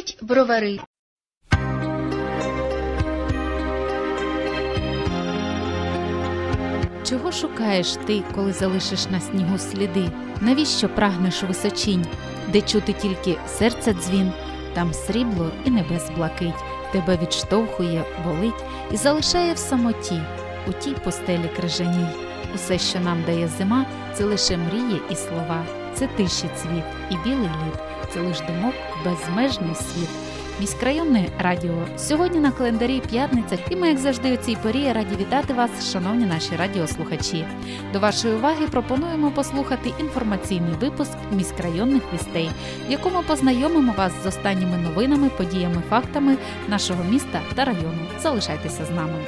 Говорять бровари. Чого шукаєш ти, коли залишиш на снігу сліди? Навіщо прагнеш височінь, де чути тільки серця дзвін, там срібло і небес блакить, тебе відштовхує, болить і залишає в самоті, у тій пустелі крижаній. Усе, що нам дає зима, це лише мрії і слова, це тиші цвіт і білий лід, це лиш думок безмежний світ. Міськрайонне радіо сьогодні на календарі п'ятниця, і ми, як завжди, у цій порі раді вітати вас, шановні наші радіослухачі. До вашої уваги пропонуємо послухати інформаційний випуск міськрайонних вістей, в якому познайомимо вас з останніми новинами, подіями, фактами нашого міста та району. Залишайтеся з нами.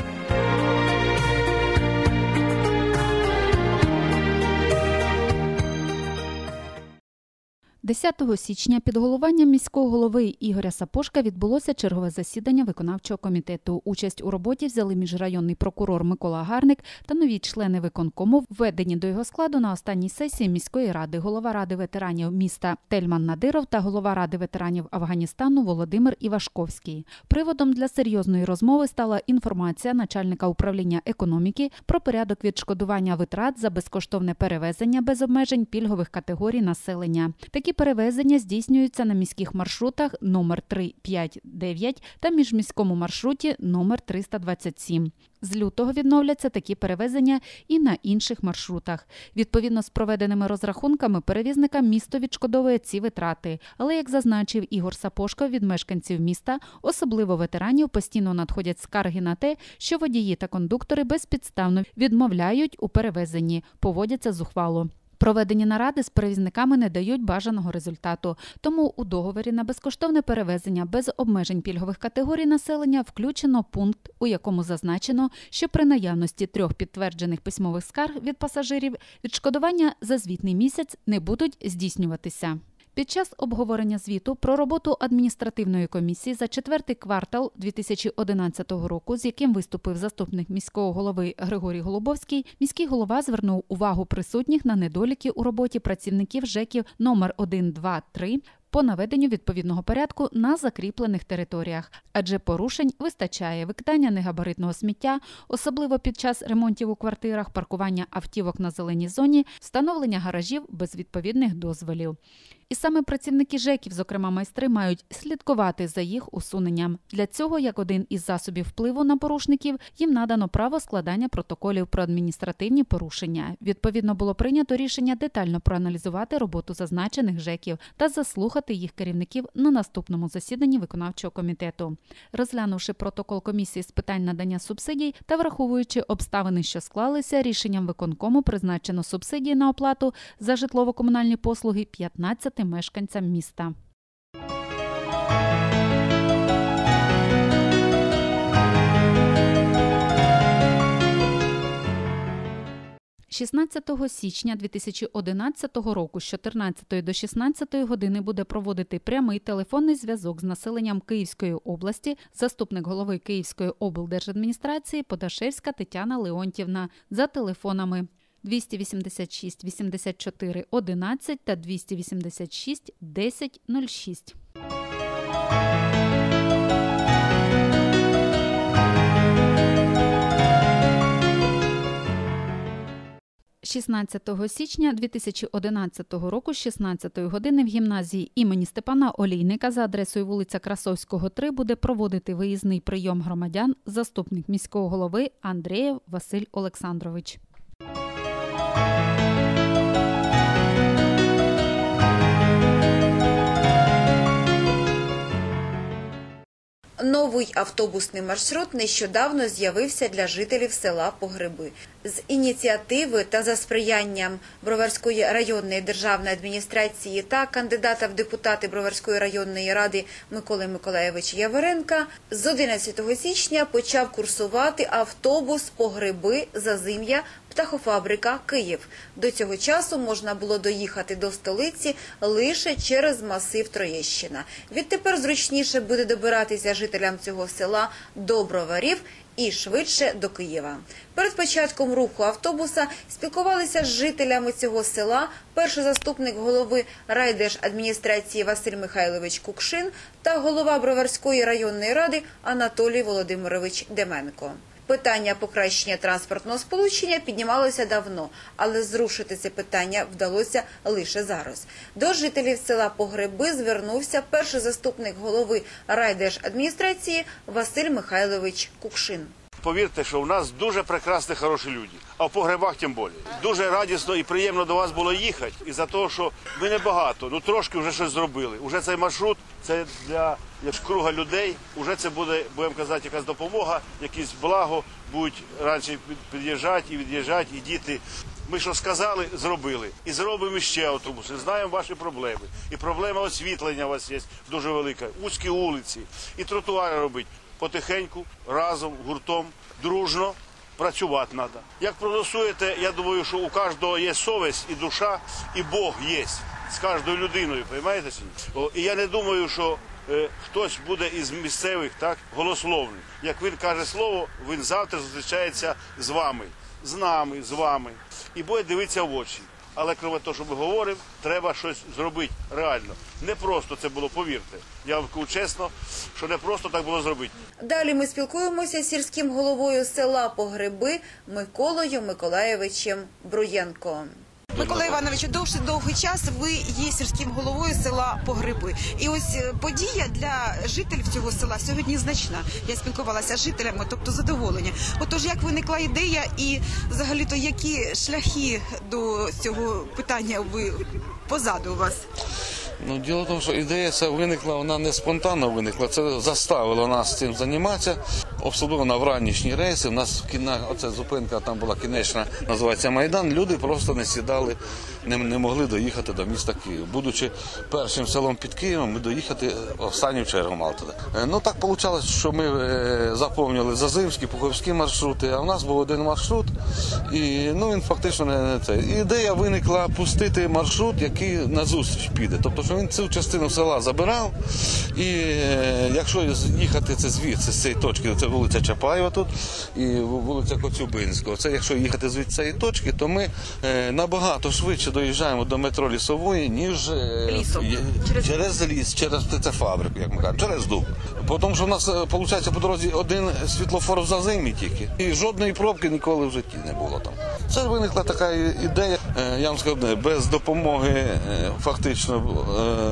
10 січня під головуванням міського голови Ігоря Сапошка відбулося чергове засідання виконавчого комітету. Участь у роботі взяли міжрайонний прокурор Микола Гарник та нові члени виконкому, введені до його складу на останній сесії міської ради, голова ради ветеранів міста Тельман Надиров та голова ради ветеранів Афганістану Володимир Івашковський. Приводом для серйозної розмови стала інформація начальника управління економіки про порядок відшкодування витрат за безкоштовне перевезення без обмежень пільгових категорій населення. Такі перевезення здійснюються на міських маршрутах номер 359 та міжміському маршруті номер 327. З лютого відновляться такі перевезення і на інших маршрутах. Відповідно з проведеними розрахунками, перевізника місто відшкодовує ці витрати. Але, як зазначив Ігор Сапошко, від мешканців міста, особливо ветеранів, постійно надходять скарги на те, що водії та кондуктори безпідставно відмовляють у перевезенні, поводяться зухвало. Проведені наради з перевізниками не дають бажаного результату. Тому у договорі на безкоштовне перевезення без обмежень пільгових категорій населення включено пункт, у якому зазначено, що при наявності трьох підтверджених письмових скарг від пасажирів відшкодування за звітний місяць не будуть здійснюватися. Під час обговорення звіту про роботу адміністративної комісії за четвертий квартал 2011 року, з яким виступив заступник міського голови Григорій Голубовський, міський голова звернув увагу присутніх на недоліки у роботі працівників ЖЕКів номер 1, 2, 3, по наведенню відповідного порядку на закріплених територіях, адже порушень вистачає викидання негабаритного сміття, особливо під час ремонтів у квартирах, паркування автівок на зеленій зоні, встановлення гаражів без відповідних дозволів. І саме працівники ЖЕКів, зокрема майстри, мають слідкувати за їх усуненням. Для цього, як один із засобів впливу на порушників, їм надано право складання протоколів про адміністративні порушення. Відповідно, було прийнято рішення детально проаналізувати роботу зазначених ЖЕКів та заслухати їх керівників на наступному засіданні виконавчого комітету. Розглянувши протокол комісії з питань надання субсидій та враховуючи обставини, що склалися, рішенням виконкому призначено субсидії на оплату за житлово-комунальні послуги 15 мешканцям міста. 16 січня 2011 року з 14 до 16 години буде проводити прямий телефонний зв'язок з населенням Київської області, заступник голови Київської облдержадміністрації Подашевська Тетяна Леонтівна за телефонами 286 84 11 та 286 10 06. 16 січня 2011 року з 16 години в гімназії імені Степана Олійника за адресою вулиця Красовського, 3 буде проводити виїзний прийом громадян заступник міського голови Андреєв Василь Олександрович. Новий автобусний маршрут нещодавно з'явився для жителів села Погреби. З ініціативи та за сприянням Броварської районної державної адміністрації та кандидата в депутати Броварської районної ради Миколи Миколаєвича Яворенка з 11 січня почав курсувати автобус Погреби Зазим'я Птахофабрика Київ. До цього часу можна було доїхати до столиці лише через масив Троєщина. Відтепер зручніше буде добиратися жителям цього села до броварів і швидше до Києва. Перед початком руху автобуса спілкувалися з жителями цього села перший заступник голови райдержадміністрації Василь Михайлович Кукшин та голова Броварської районної ради Анатолій Володимирович Деменко. Питання покращення транспортного сполучення піднімалося давно, але зрушити це питання вдалося лише зараз. До жителів села Погреби звернувся перший заступник голови райдержадміністрації Василь Михайлович Кукшин. Повірте, що у нас дуже прекрасні, хороші люди. А в погребах тим більше. Дуже радісно і приємно до вас було їхати. І за того, що ми не багато, ну трошки вже щось зробили. Уже цей маршрут це для як круга людей. Уже це буде, будемо казати, якась допомога, якісь благо будуть раніше під'їжджати і від'їжджати, і діти. Ми що сказали, зробили. І зробимо ще автобуси. Знаємо ваші проблеми. І проблема освітлення у вас є дуже велика. Узькі вулиці, і тротуари робити потихеньку, разом, гуртом, дружно працювати треба. Як проголосуєте, я думаю, що у кожного є совість і душа, і Бог є з кожною людиною, розумієте? І я не думаю, що е, хтось буде із місцевих так голословний. Як він каже слово, він завтра зустрічається з вами, з нами, з вами, і буде дивитися в очі. Але крім того, що ми говоримо, треба щось зробити реально. Не просто це було, повірте. Я вам кажу чесно, що не просто так було зробити. Далі ми спілкуємося з сільським головою села Погреби Миколою Миколаєвичем Бруєнко. Микола Івановичу, довший довгий час ви є сільським головою села Погреби. І ось е, подія для жителів цього села сьогодні значна. Я спілкувалася з жителями, тобто задоволення. Отож, як виникла ідея, і взагалі то які шляхи до цього питання ви позаду у вас? Ну, діло в тому, що ідея ця виникла, вона не спонтанно виникла. Це заставило нас цим займатися. Особливо на вранішні рейси. У нас кіна, оця зупинка там була кінечна, називається Майдан. Люди просто не сідали, не, не могли доїхати до міста Київ. Будучи першим селом під Києвом, ми доїхати останню чергу мали туди. Е, Ну так вийшло, що ми е, заповнили Зазимські, Пуховські маршрути, а в нас був один маршрут, і ну він фактично не, це. Ідея виникла пустити маршрут, який на зустріч піде. Тобто, що він цю частину села забирав, і е, якщо їхати це звідси, з цієї точки, це вулиця Чапаєва тут і вулиця Коцюбинського. Це якщо їхати з цієї точки, то ми е, набагато швидше доїжджаємо до метро лісової, ніж е, Лісом. Через- через ліс, через птицефабрику, як ми кажемо, через дуб. Тому що в нас виходить по дорозі один світлофор в зазимі тільки. І жодної пробки ніколи в житті не було там. Це виникла така ідея. е, Я вам скажу, без допомоги, е, фактично,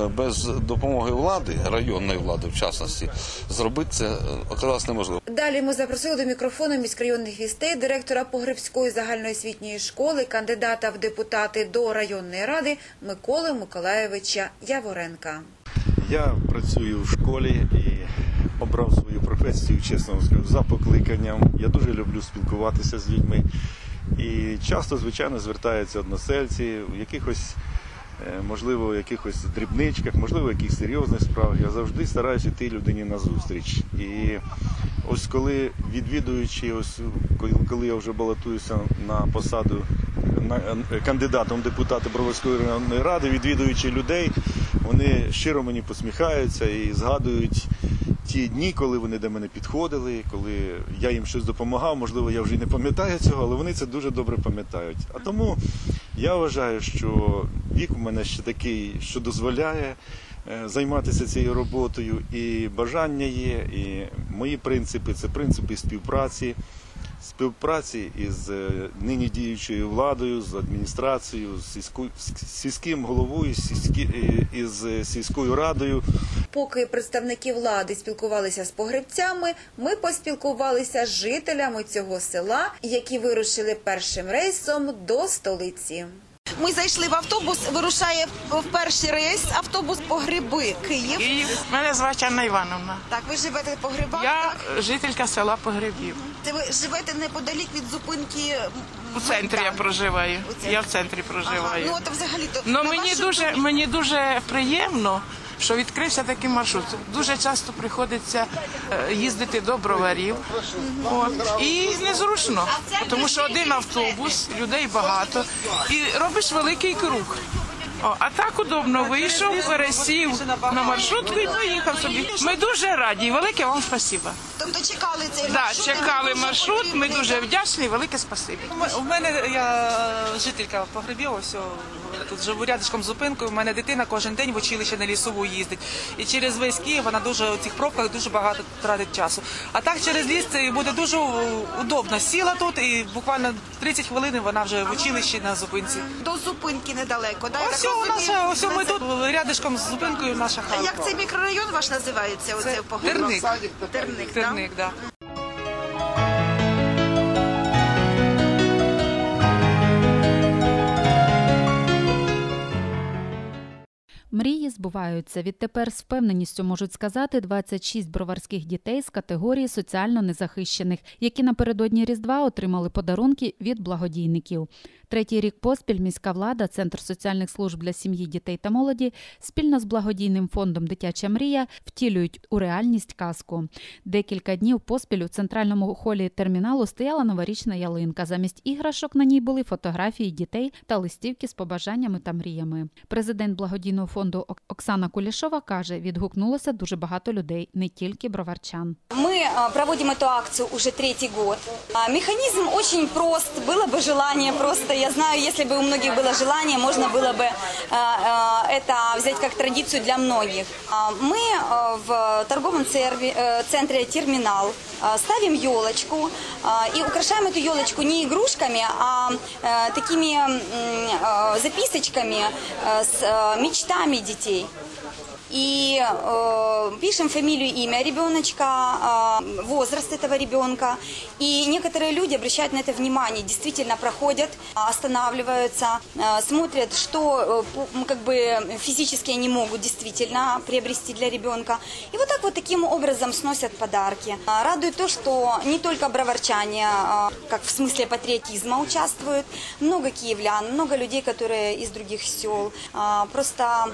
е, без допомоги влади, районної влади в частності, зробити це е, оказалось неможливо. Далі ми запросили до мікрофону міськрайонних вістей директора Погребської загальноосвітньої школи, кандидата в депутати до районної ради Миколи Миколаєвича Яворенка. Я працюю в школі і обрав свою професію, чесно скажу, за покликанням. Я дуже люблю спілкуватися з людьми. І часто, звичайно, звертаються односельці в якихось, можливо, в якихось дрібничках, можливо, в якихось серйозних справах. Я завжди стараюся йти людині на зустріч. І ось коли відвідуючи, ось коли- я вже балотуюся на посаду на, е, кандидатом в депутати Броварської районної ради, відвідуючи людей, вони щиро мені посміхаються і згадують ті дні, коли вони до мене підходили, коли я їм щось допомагав. Можливо, я вже не пам'ятаю цього, але вони це дуже добре пам'ятають. А тому я вважаю, що вік у мене ще такий, що дозволяє е, займатися цією роботою, і бажання є, і мої принципи це принципи співпраці. Співпраці із е, нині діючою владою, з адміністрацією, з сільським головою, е, із е, сільською радою. Поки представники влади спілкувалися з погребцями, ми поспілкувалися з жителями цього села, які вирушили першим рейсом до столиці. Ми зайшли в автобус, вирушає в перший рейс автобус Погреби Київ. Київ. Мене звати Анна Івановна. Так, ви живете по грибах? Я так? жителька села Погребів. Це ви живете неподалік від зупинки У центрі я проживаю. У центрі. Я в центрі Ага, проживаю. ну от взагалі то Ну мені дуже мені дуже приємно, що відкрився такий маршрут. Дуже часто приходиться е, їздити до броварів. От. І незручно, тому що один автобус, людей багато, і робиш великий круг. О, а так удобно вийшов, пересів на маршрутку і поїхав собі. Ми дуже раді. Велике вам спасибо. Тобто чекали цей Да, маршрут? чекали маршрут. Ми дуже вдячні. Велике спасибі. У мене я жителька Погребєва, все, тут живу рядышком з зупинкою. У мене дитина кожен день в училище на лісову їздить. І через весь Київ вона дуже у цих пробках дуже багато тратить часу. А так через ліс це буде дуже удобно. Сіла тут і буквально 30 хвилин вона вже в училищі на зупинці. До зупинки недалеко, да? Ось наша, ось ми тут рядышком з зупинкою наша А хата. Як цей мікрорайон ваш називається? Оце? Терник. Терник? Терник, да. Мрії збуваються. Відтепер з впевненістю можуть сказати 26 броварських дітей з категорії соціально незахищених, які напередодні Різдва отримали подарунки від благодійників. Третій рік поспіль міська влада, Центр соціальних служб для сім'ї, дітей та молоді спільно з благодійним фондом Дитяча мрія втілюють у реальність казку. Декілька днів поспіль у центральному холі терміналу стояла новорічна ялинка. Замість іграшок на ній були фотографії дітей та листівки з побажаннями та мріями. Президент благодійного фонду Ок- Оксана Кулішова каже, відгукнулося дуже багато людей, не тільки броварчан. Мы а, проводим эту акцию уже третий год. А, Механизм очень прост. Было бы желание просто, я знаю, если бы у многих было желание, можно было бы а, а, это взять как традицию для многих. А, Мы а, в торговом церве- э, центре «Терминал» а, ставим елочку а, и украшаем эту елочку не игрушками, а э, такими м, э, записочками э, с э, детей и э, пишем фамилию, имя ребеночка, э, возраст этого ребенка. И некоторые люди обращают на это внимание, действительно проходят, останавливаются, э, смотрят, что э, как бы физически они могут действительно приобрести для ребенка. И вот так вот таким образом сносят подарки. А, Радует то, что не только броварчане, а, как в смысле патриотизма участвуют, много киевлян, много людей, которые из других сел. А, Просто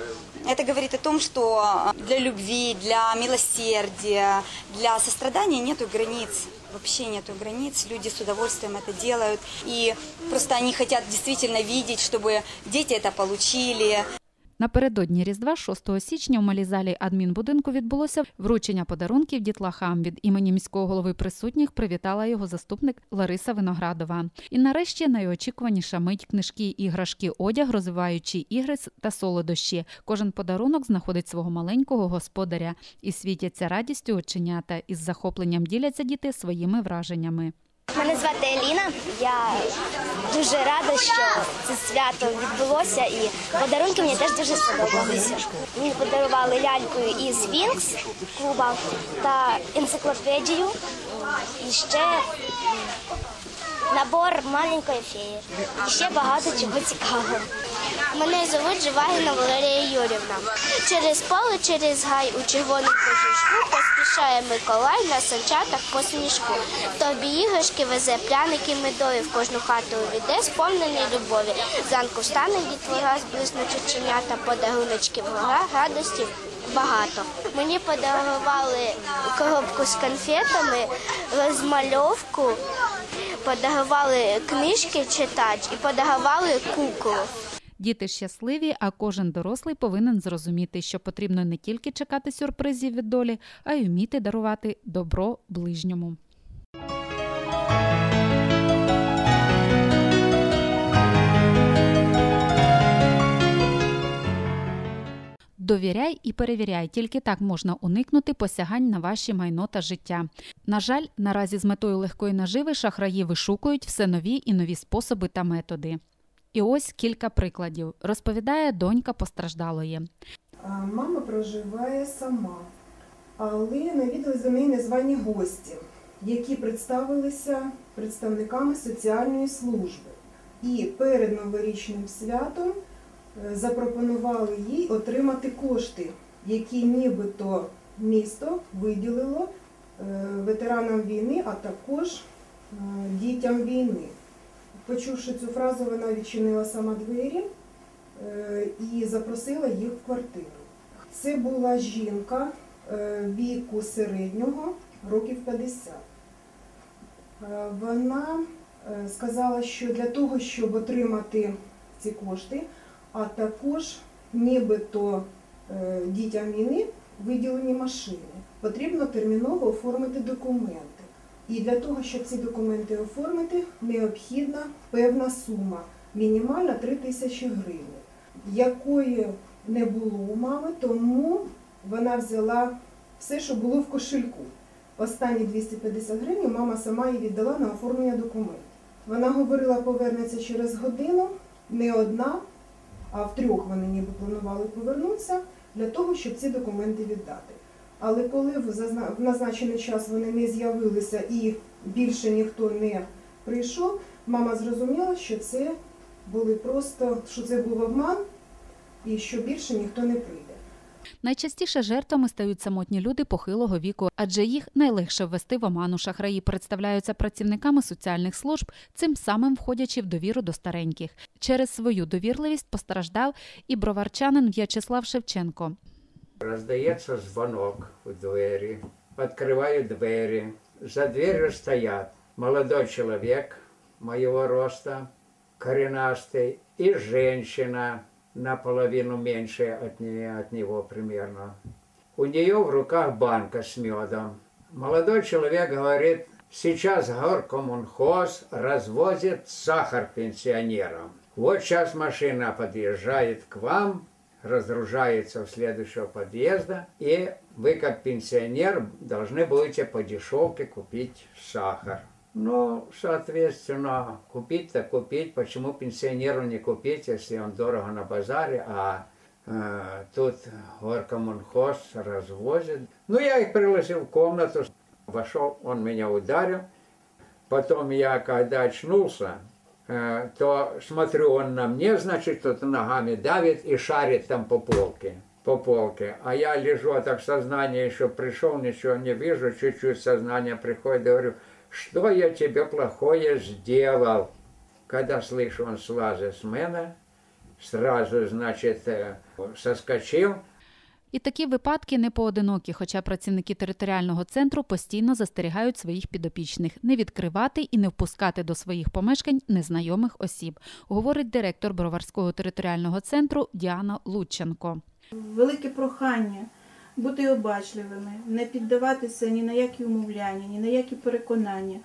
это говорит о том, что для любви, для милосердия, для сострадания нету границ. Вообще нету границ, люди с удовольствием это делают. И просто они хотят действительно видеть, чтобы дети это получили. Напередодні Різдва, 6 січня, у малій залі адмінбудинку відбулося вручення подарунків дітлахам. Від імені міського голови присутніх привітала його заступник Лариса Виноградова. І нарешті найочікуваніша мить книжки, іграшки, одяг, розвиваючі ігри та солодощі. Кожен подарунок знаходить свого маленького господаря і світяться радістю оченята. Із захопленням діляться діти своїми враженнями. Мене звати Еліна. Я дуже рада, що це свято відбулося, і подарунки мені теж дуже сподобалися. Мені подарували ляльку із Вінкс клуба та енциклопедію. І ще набор маленької феї. І ще багато чого цікавого. Мене звуть Живагіна Валерія Юрівна. Через поле, через гай у червону кожушку поспішає Миколай на санчатах по сніжку. Тобі іграшки везе пряники медові, в кожну хату увійде, сповнений любові. Зранку встане дітвора, зблиснуть оченята, подаруночки в гора, радості багато. Мені подарували коробку з конфетами, розмальовку, подарували книжки читати і подарували куклу. Діти щасливі, а кожен дорослий повинен зрозуміти, що потрібно не тільки чекати сюрпризів від долі, а й вміти дарувати добро ближньому. Довіряй і перевіряй, тільки так можна уникнути посягань на ваші майно та життя. На жаль, наразі з метою легкої наживи шахраї вишукують все нові і нові способи та методи. І ось кілька прикладів, розповідає донька постраждалої. Мама проживає сама, але навідались до неї незвані гості, які представилися представниками соціальної служби. І перед новорічним святом запропонували їй отримати кошти, які нібито місто виділило е, ветеранам війни, а також е, дітям війни. Почувши цю фразу, вона відчинила сама двері е, і запросила їх в квартиру. Це була жінка е, віку середнього, років 50. Е, Вона е, сказала, що для того, щоб отримати ці кошти, а також нібито е, дітям війни виділені машини. Потрібно терміново оформити документи. І для того, щоб ці документи оформити, необхідна певна сума, мінімальна 3 тисячі гривень, якої не було у мами, тому вона взяла все, що було в кошельку. Останні 250 гривень мама сама їй віддала на оформлення документів. Вона говорила, повернеться через годину, не одна, а в трьох вони ніби планували повернутися для того, щоб ці документи віддати. Але коли в в назначений час вони не з'явилися і більше ніхто не прийшов, мама зрозуміла, що це були просто, що це був обман і що більше ніхто не прийде. Найчастіше жертвами стають самотні люди похилого віку, адже їх найлегше ввести в оману. Шахраї представляються працівниками соціальних служб, цим самим входячи в довіру до стареньких. Через свою довірливість постраждав і броварчанин В'ячеслав Шевченко. Раздається звонок у двері, відкриваю двері. За дверью стоят молодой человек моего роста, коренастый, и женщина наполовину меньше от, не- от него примерно. У нее в руках банка с медом. Молодой человек говорит, сейчас горкомунхоз развозит сахар пенсионерам. Вот сейчас машина подъезжает к вам, разгружается у следующего подъезда, и вы, как пенсионер, должны будете по дешевке купить сахар. Ну, соответственно, купить-то купить. Почему пенсионеру не купить, если он дорого на базаре, а э, тут горкомунхоз развозит. Ну, я их пригласил в комнату. Вошел, он меня ударил. Потом я, когда очнулся, э, то смотрю, он на мне, значит, тут ногами давит и шарит там по полке. По полке. А я лежу, а так сознание еще пришел, ничего не вижу, чуть-чуть сознание приходит, говорю, что я тебе плохое сделал? Когда слышу, он слазит с меня, сразу, значит, э, соскочил, І такі випадки не поодинокі, хоча працівники територіального центру постійно застерігають своїх підопічних не відкривати і не впускати до своїх помешкань незнайомих осіб, говорить директор Броварського територіального центру Діана Лученко. велике прохання бути обачливими, не піддаватися ні на які умовляння, ні на які переконання.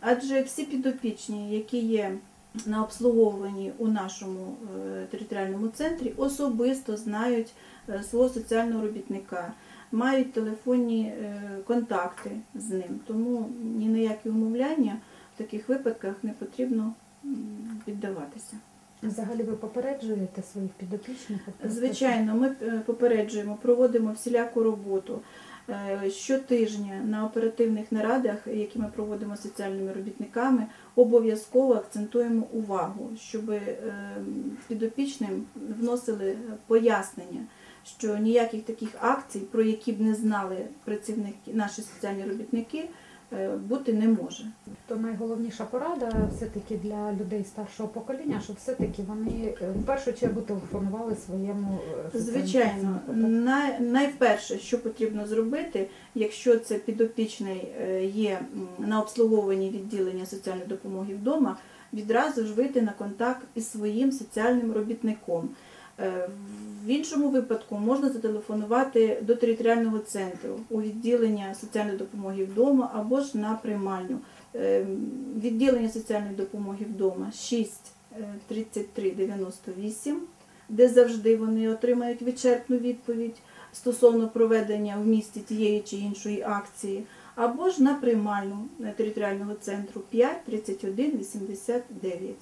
Адже всі підопічні, які є на обслуговуванні у нашому е, територіальному центрі, особисто знають е, свого соціального робітника, мають телефонні е, контакти з ним. Тому ні на які умовляння в таких випадках не потрібно піддаватися. Взагалі ви попереджуєте своїх підопічних? Звичайно, ми е, попереджуємо, проводимо всіляку роботу. Е, Щотижня на оперативних нарадах, які ми проводимо з соціальними робітниками, обов'язково акцентуємо увагу, щоб е, підопічним вносили пояснення, що ніяких таких акцій, про які б не знали працівники, наші соціальні робітники, бути не може. То найголовніша порада все-таки для людей старшого покоління, щоб все-таки вони е, в першу чергу телефонували своєму е, Звичайно, най, найперше, що потрібно зробити, якщо це підопічний е, є на обслуговуванні відділення соціальної допомоги вдома, відразу ж вийти на контакт із своїм соціальним робітником. Е, В іншому випадку можна зателефонувати до територіального центру у відділення соціальної допомоги вдома або ж на приймальню. Е, Відділення соціальної допомоги вдома 6 е, 33 98 де завжди вони отримають вичерпну відповідь стосовно проведення в місті тієї чи іншої акції, або ж на приймальну е, територіального центру 5 31 89.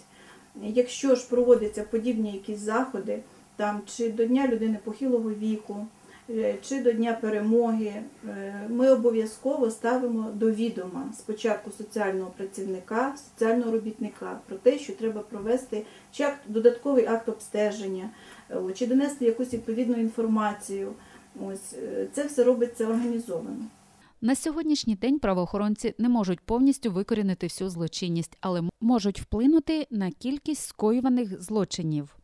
Якщо ж проводяться подібні якісь заходи, там чи до Дня людини похилого віку, е, чи до Дня перемоги, е, ми обов'язково ставимо до відома спочатку соціального працівника, соціального робітника про те, що треба провести чи акт, додатковий акт обстеження, е, чи донести якусь відповідну інформацію. Ось це все робиться організовано. На сьогоднішній день правоохоронці не можуть повністю викорінити всю злочинність, але можуть вплинути на кількість скоюваних злочинів.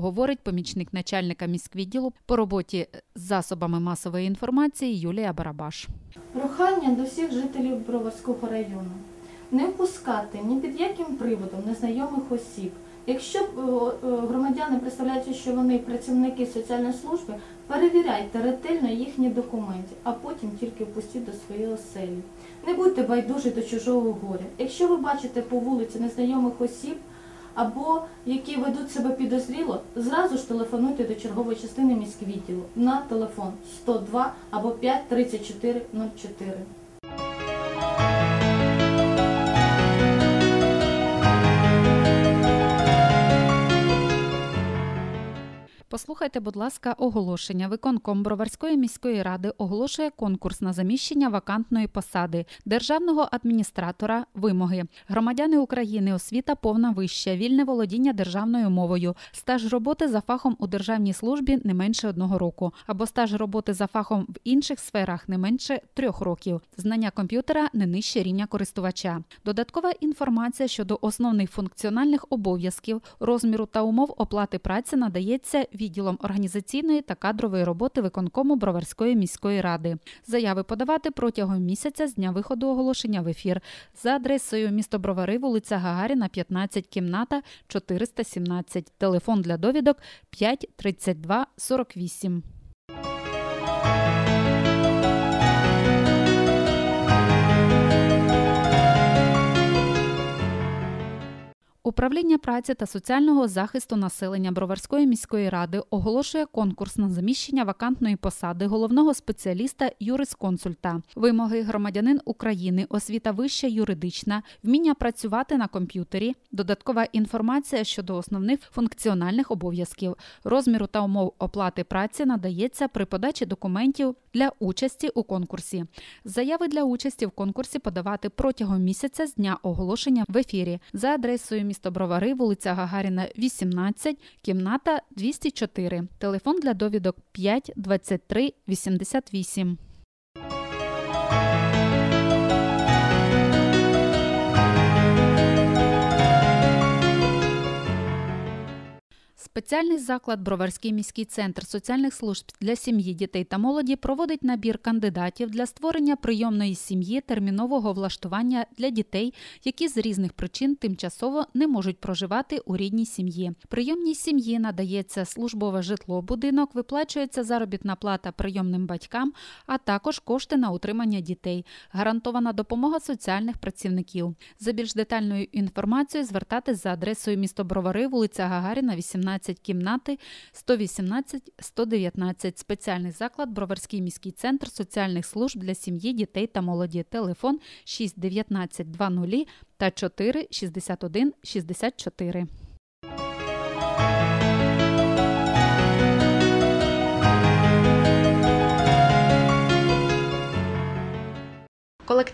Говорить помічник начальника міськвідділу по роботі з засобами масової інформації Юлія Барабаш. Прохання до всіх жителів Броварського району не впускати ні під яким приводом незнайомих осіб Якщо е, е, громадяни представляють, що вони працівники соціальної служби, перевіряйте ретельно їхні документи, а потім тільки впустіть до своєї оселі. Не будьте байдужі до чужого горя. Якщо ви бачите по вулиці незнайомих осіб або які ведуть себе підозріло, зразу ж телефонуйте до чергової частини міськвідділу на телефон 102 або 5 34 04. Послухайте, будь ласка, оголошення. Виконком Броварської міської ради оголошує конкурс на заміщення вакантної посади державного адміністратора. Вимоги громадяни України, освіта повна вища, вільне володіння державною мовою, стаж роботи за фахом у державній службі не менше одного року, або стаж роботи за фахом в інших сферах не менше трьох років. Знання комп'ютера не нижче рівня користувача. Додаткова інформація щодо основних функціональних обов'язків, розміру та умов оплати праці надається відділом організаційної та кадрової роботи виконкому Броварської міської ради. Заяви подавати протягом місяця з дня виходу оголошення в ефір за адресою місто Бровари, вулиця Гагаріна, 15, кімната 417. Телефон для довідок 5 32 48. Управління праці та соціального захисту населення Броварської міської ради оголошує конкурс на заміщення вакантної посади головного спеціаліста юрисконсульта. Вимоги громадянин України, освіта вища юридична, вміння працювати на комп'ютері, додаткова інформація щодо основних функціональних обов'язків, розміру та умов оплати праці надається при подачі документів для участі у конкурсі. Заяви для участі в конкурсі подавати протягом місяця з дня оголошення в ефірі за адресою місто Бровари, вулиця Гагаріна, 18, кімната 204. Телефон для довідок 5 23 88. Спеціальний заклад Броварський міський центр соціальних служб для сім'ї, дітей та молоді проводить набір кандидатів для створення прийомної сім'ї термінового влаштування для дітей, які з різних причин тимчасово не можуть проживати у рідній сім'ї. Прийомній сім'ї надається службове житло, будинок, виплачується заробітна плата прийомним батькам, а також кошти на утримання дітей, гарантована допомога соціальних працівників. За більш детальною інформацією звертатись за адресою місто Бровари, вулиця Гагаріна, 18 кімнати 118-119. Спеціальний заклад Броварський міський центр соціальних служб для сім'ї, дітей та молоді. Телефон 619 20 та 4 61 64.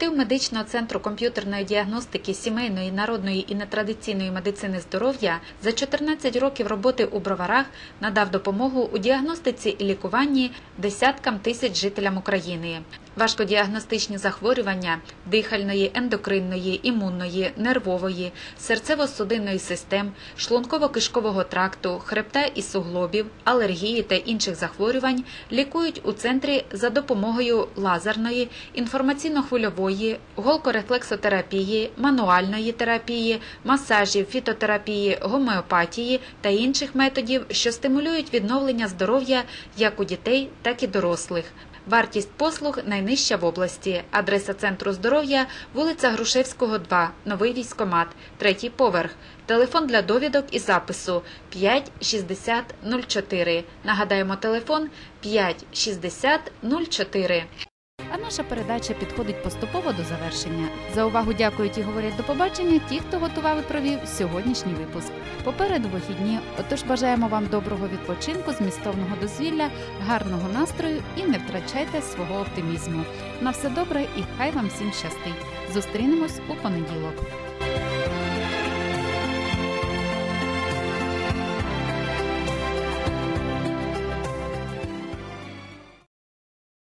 Колектив медичного центру комп'ютерної діагностики сімейної, народної і нетрадиційної медицини здоров'я за 14 років роботи у броварах надав допомогу у діагностиці і лікуванні десяткам тисяч жителям України. Важкодіагностичні захворювання дихальної, ендокринної, імунної, нервової, серцево-судинної систем, шлунково-кишкового тракту, хребта і суглобів, алергії та інших захворювань лікують у центрі за допомогою лазерної, інформаційно-хвильової, голкорефлексотерапії, мануальної терапії, масажів, фітотерапії, гомеопатії та інших методів, що стимулюють відновлення здоров'я як у дітей, так і дорослих. Вартість послуг найнижча в області. Адреса центру здоров'я вулиця Грушевського, 2, новий військомат, третій поверх. Телефон для довідок і запису 5 60 04. Нагадаємо телефон 5 60 04. А наша передача підходить поступово до завершення. За увагу дякують і говорять до побачення ті, хто готував і провів сьогоднішній випуск. Попереду вихідні, отож бажаємо вам доброго відпочинку, змістовного дозвілля, гарного настрою і не втрачайте свого оптимізму. На все добре і хай вам всім щастить. Зустрінемось у понеділок.